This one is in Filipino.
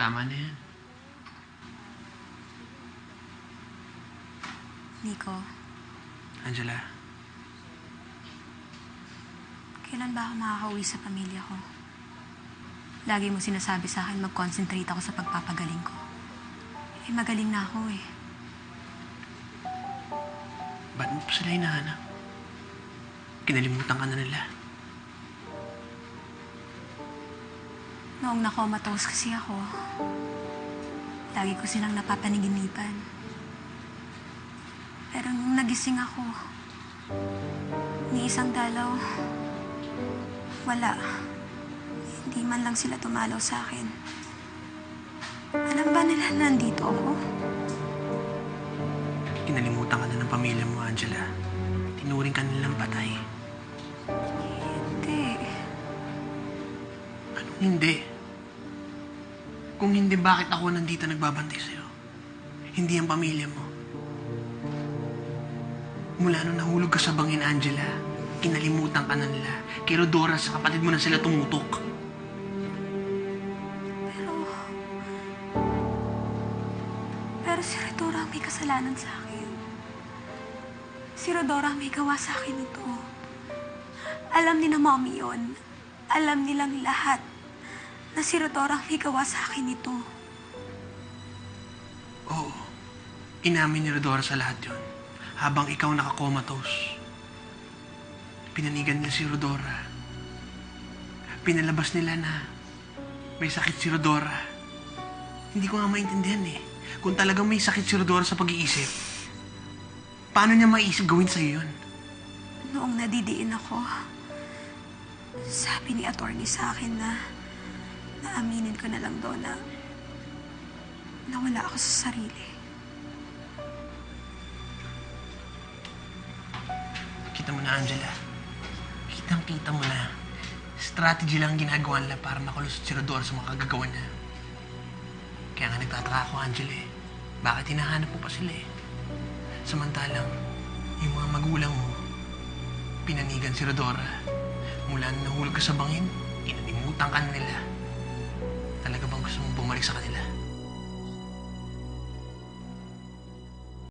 Tama na yan. Nico, Angela, kailan ba ako makakauwi sa pamilya ko? Lagi mo sinasabi sa akin mag-concentrate ako sa pagpapagaling ko. Eh, magaling na ako eh. ba't mo pa sila hinahanap? Kinalimutan ka na nila. Noong nakomatose kasi ako, lagi ko silang napapaniginipan. Pero nung nagising ako, ni isang dalaw, wala. Hindi man lang sila tumalaw sa akin. Alam ba nila na nandito ako? Kinalimutan ka na ng pamilya mo, Angela. Tinuring ka nilang patay. Hindi. Anong hindi? Kung hindi, bakit ako nandito nagbabantay sa'yo? Hindi ang pamilya mo. Mula nung nahulog ka sa bangin, Angela, kinalimutan ka na nila. Kay Rodora sa kapatid mo na sila tumutok. Pero... Pero si Rodora may kasalanan sa akin. Si Rodora ang may gawa sa akin ito. Alam ni na mommy yun. Alam nilang lahat na si Rodora ang may gawa sa akin ito. Oo. Inamin ni Rodora sa lahat yon. Habang ikaw nakakomatose. Pinanigan niya si Rodora. Pinalabas nila na may sakit si Rodora. Hindi ko nga maintindihan eh. Kung talagang may sakit si Rodora sa pag-iisip, paano niya maiisip gawin sa'yo yun? Noong nadidiin ako, sabi ni attorney sa akin na naaminin ko na lang daw na nawala ako sa sarili. Kita mo na, Angela. Kitang-kita mo na. Strategy lang ang ginagawa nila para makalusot si Rodora sa mga kagagawa niya. Kaya nga nagtataka ako, Angela eh. Bakit hinahanap mo pa sila eh? Samantalang, yung mga magulang mo, pinanigan si Rodora. Mula nung nahulog ka sa bangin, inalimutan ka na nila. Talaga bang gusto mong bumalik sa kanila?